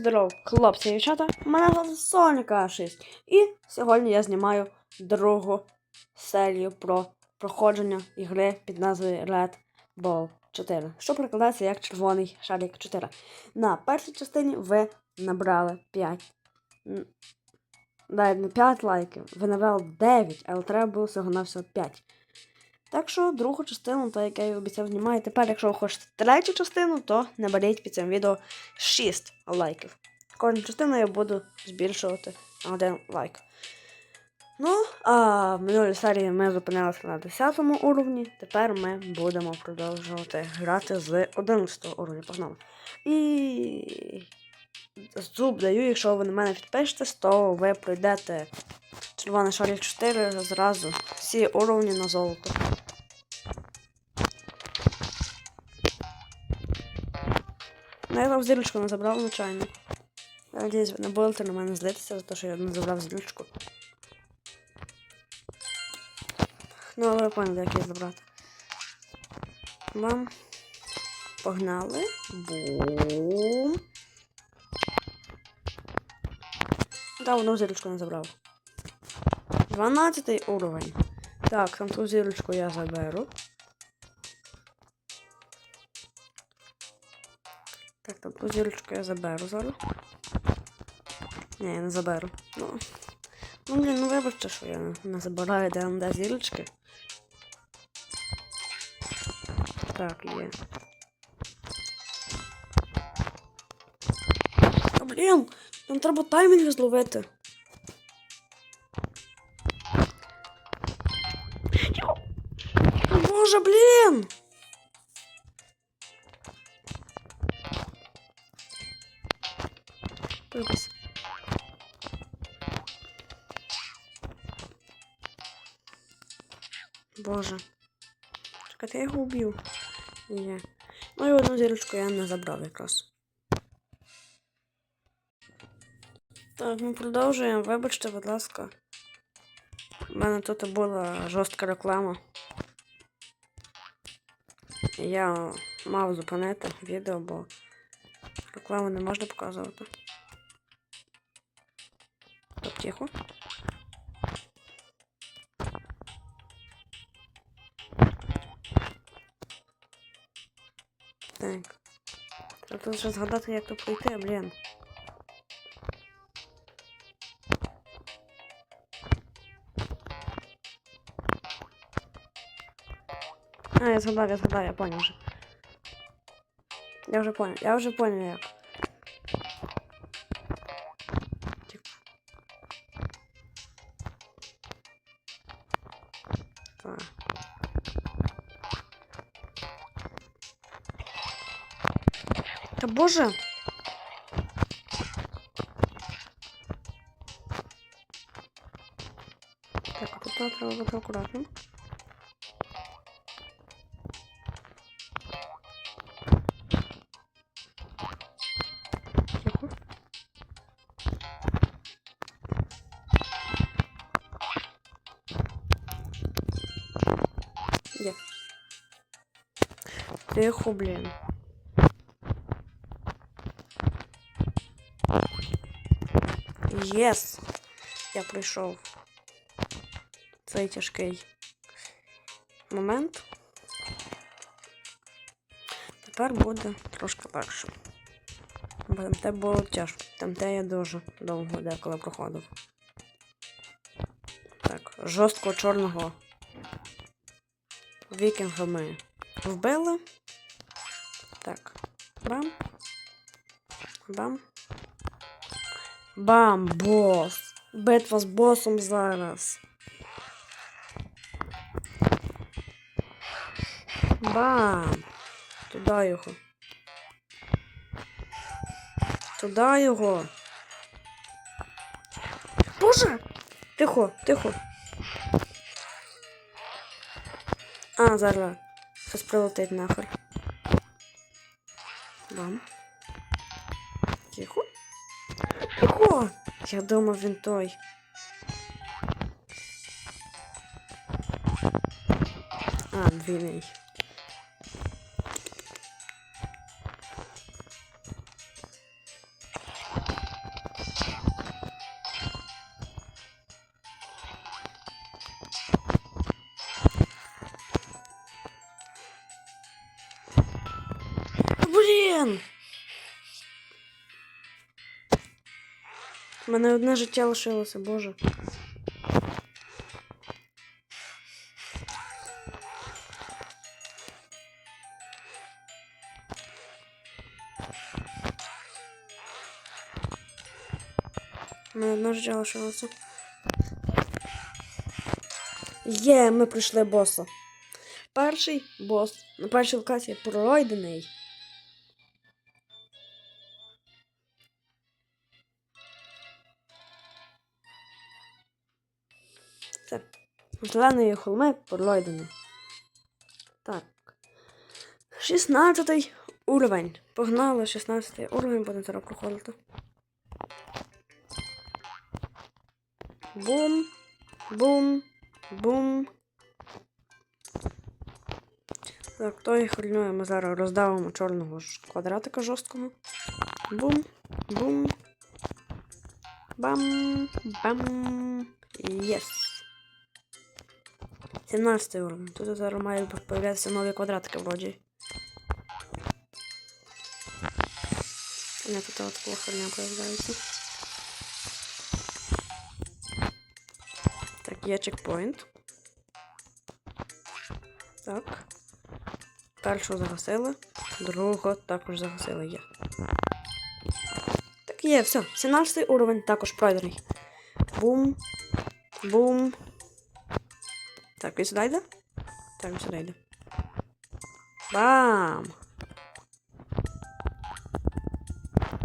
здоров, хлопці і дівчата. Мене звати Соніка 6. І сьогодні я знімаю другу серію про проходження ігри під назвою Red Ball 4, що перекладається як червоний шарик 4. На першій частині ви набрали 5. Навіть не 5 лайків, ви набрали 9, але треба було всього на всього 5. Так що другу частину, то як я обіцяв, знімаю. Тепер, якщо ви хочете третю частину, то наберіть під цим відео 6 лайків. Кожну частину я буду збільшувати на один лайк. Ну, а в минулій серії ми зупинилися на 10 уровні. Тепер ми будемо продовжувати грати з 11 уровня. Погнали. І зуб даю, якщо ви на мене підпишетесь, то ви пройдете червоний шарик 4 зразу всі уровні на золото. Ну, я там зірочку не забрав, звичайно. Я надіюсь, ви не будете на мене злитися за те, що я не забрав зірочку. Ну, але ви поняли, як її забрати. Бам. Погнали. Бум. Та одну зірочку не забрав. 12 уровень. Так, там ту зірочку я заберу. Ту зірочку я заберу зараз. Ні, я не заберу. Ну, ну блін, ну вибачте, що я не, забираю де зірочки. Так, є. Та блін, нам треба таймінг зловити. Боже, блін! Вибач. Боже. Чекайте, я його уб'ю. Є. Ну і одну зірочку я не забрав якраз. Так, ми продовжуємо. Вибачте, будь ласка. У мене тут була жорстка реклама. Я мав зупинити відео, бо рекламу не можна показувати. Тихо. Так. Треба тут вже згадати, як тут пройти, блін. А, я згадав, я згадав, я понял вже. Я вже понял, я вже понял як. Та боже! Так, а тут треба бути акуратним. Тихо. Є. Єс! Я прийшов. Цей тяжкий момент. Тепер буде трошки легше. Бо там те було тяжко. Там те я дуже довго деколи проходив. Так, жорсткого чорного вікінга ми вбили. Так. Бам. Бам. Бам, бос. Битва з босом зараз. Бам. Туди його. Туди його. Боже! Тихо, тихо. А, зараз. Щось прилетить нахер. Бам. Тихо! Я думав, він той. А, двійний. У мене одне життя лишилося, боже. У мене одне життя лишилося. Є, ми пройшли боса. Перший бос на першій локації пройдений. Зеленої холми пройдено. Так. 16 уровень. Погнали 16 уровень, будемо зараз проходити. Бум. Бум. Бум. Так, той хвилює ми зараз роздавимо чорного квадратика жорсткого. Бум. Бум. Бам. Бам. Єс. 17 уровень. Тут зараз мають появлятися нові квадратики вроді. Ні, тут от такого херня появляється. Так, є чекпоінт. Так. Першого загасили, другого також загасили є. Так є, все. 17 уровень також пройдений. Бум. Бум. Так, він сюди йде? Так, він сюди йде. Бам!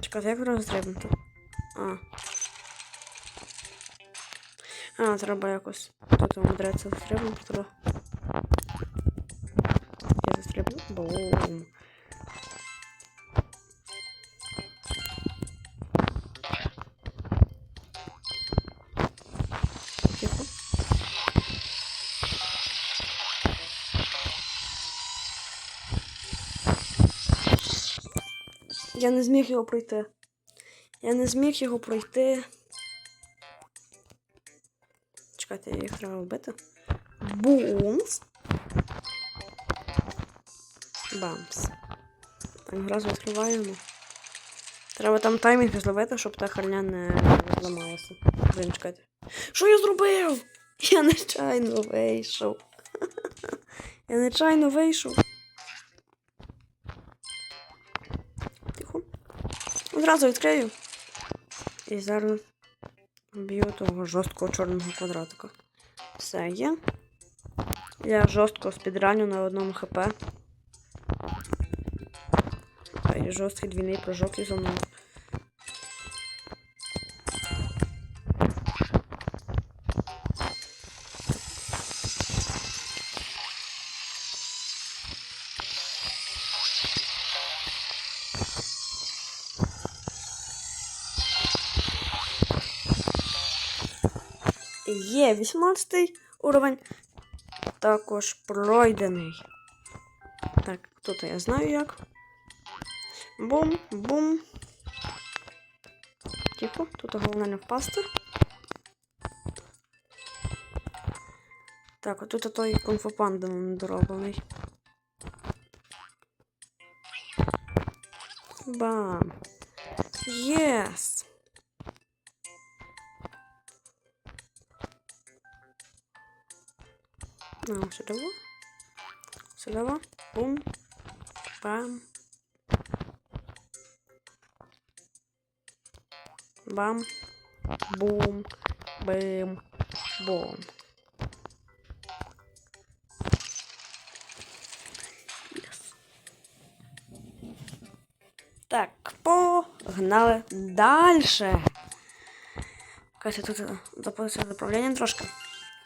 Чекайте, як розстрибнути? А. А, треба якось тут умудряться застрибнути туди. Я застрибну. Бум. Я не зміг його пройти. Я не зміг його пройти. Чекайте, їх треба вбити. Бумс. Бамс. Так, одразу відкриваємо. Треба там таймінг зловити, щоб та херня не зламалася. Блін, чекайте. Що я зробив? Я нечайно вийшов. Я нечайно вийшов. Одразу відкрию. І зараз б'ю того жорсткого чорного квадратика. Все є. Я жорстко спідраню на одному хп. А і жорсткий двійний прыжок і зо мною. Є 18 уровень. Також пройдений. Так, тут я знаю як. Бум, бум. Тихо, тут головне не впасти. Так, тут той кунфу-панда недороблений. Бам. Сюда. Сюда. Бум. Бам. Бам. Бум. Бим. Бум. Yes. Так, погнали дальше. Катя, тут запуститься заправлення трошки.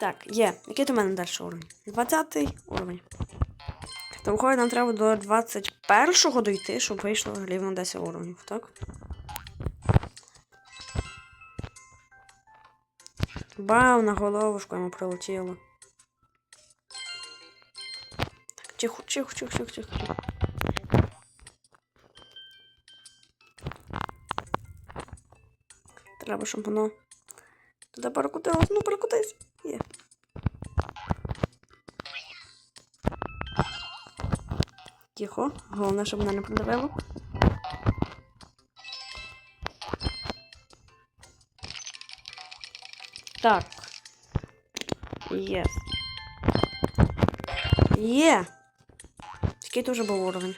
Так, є. Який у мене далі уровень? 20 уровень. То виходить, нам треба до 21-го дойти, щоб вийшло рівно 10 уровнів, так? Бам, на головушку йому прилетіло. Так, тихо, тихо, тихо, тихо, тихо. Треба, щоб воно туди перекотилось. Ну, перекотись. Є. Тихо. Головне, щоб мене не придавило. Так. Єс. Є. Який то вже був уровень?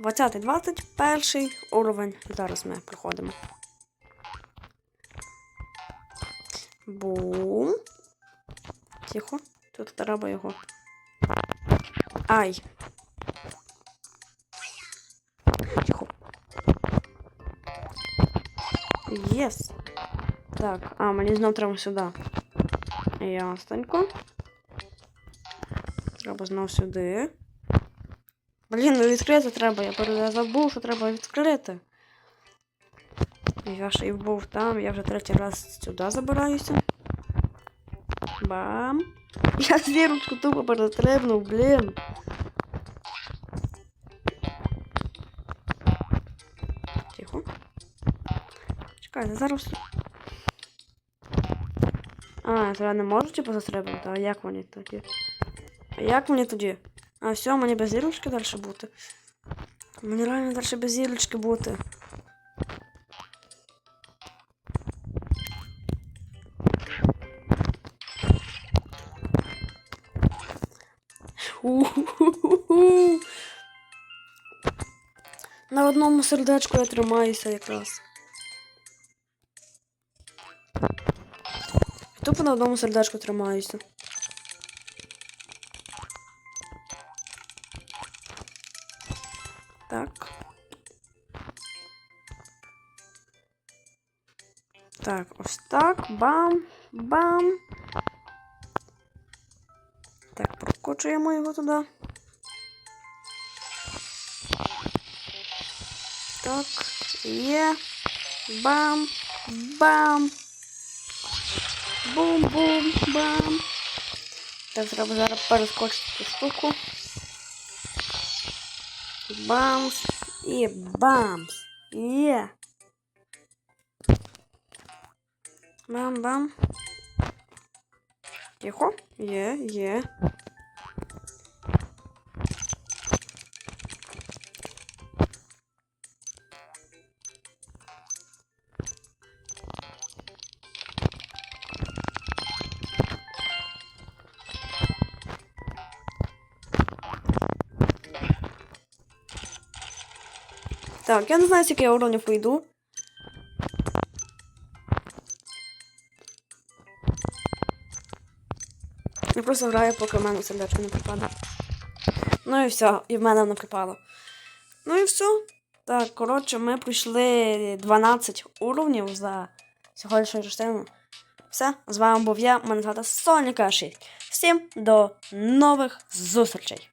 20 21 уровень. Зараз ми проходимо. Бум. Тихо. Тут треба його. Ай. Тихо. Єс. Так, а, мені знов треба сюди. Ясненько. Треба знов сюди. Блін, ну відкрити треба. Я забув, що треба відкрити. Я ще й був там, я вже третій раз сюди забираюся. Бам. Я зірочку тупо перетрибнув, блін. Тихо. Чекайте, зараз. А, я не можу типу застрибнути, а як мені тоді? А як мені тоді? А, все, мені без зірочки далі бути. Мені реально далі без зірочки бути. Одному сердечку я тримаюся якраз. Тупо на одному сердечку тримаюся. Так. Так, ось так. Бам, бам. Так, прокочуємо його туди. Так, є. Бам, бам. Бум-бум, бам. Так, треба зараз перескочити цю штуку. Бамс і бамс. Є. Бам-бам. Тихо. Є, є. Так, я не знаю, скільки я уровнів пройду. Я просто граю, поки в мене сердечко не припаде. Ну і все, і в мене воно припало. Ну і все. Так, коротше, ми пройшли 12 уровнів за сьогоднішню частину. Все, з вами був я, мене звати Соніка 6. Всім до нових зустрічей!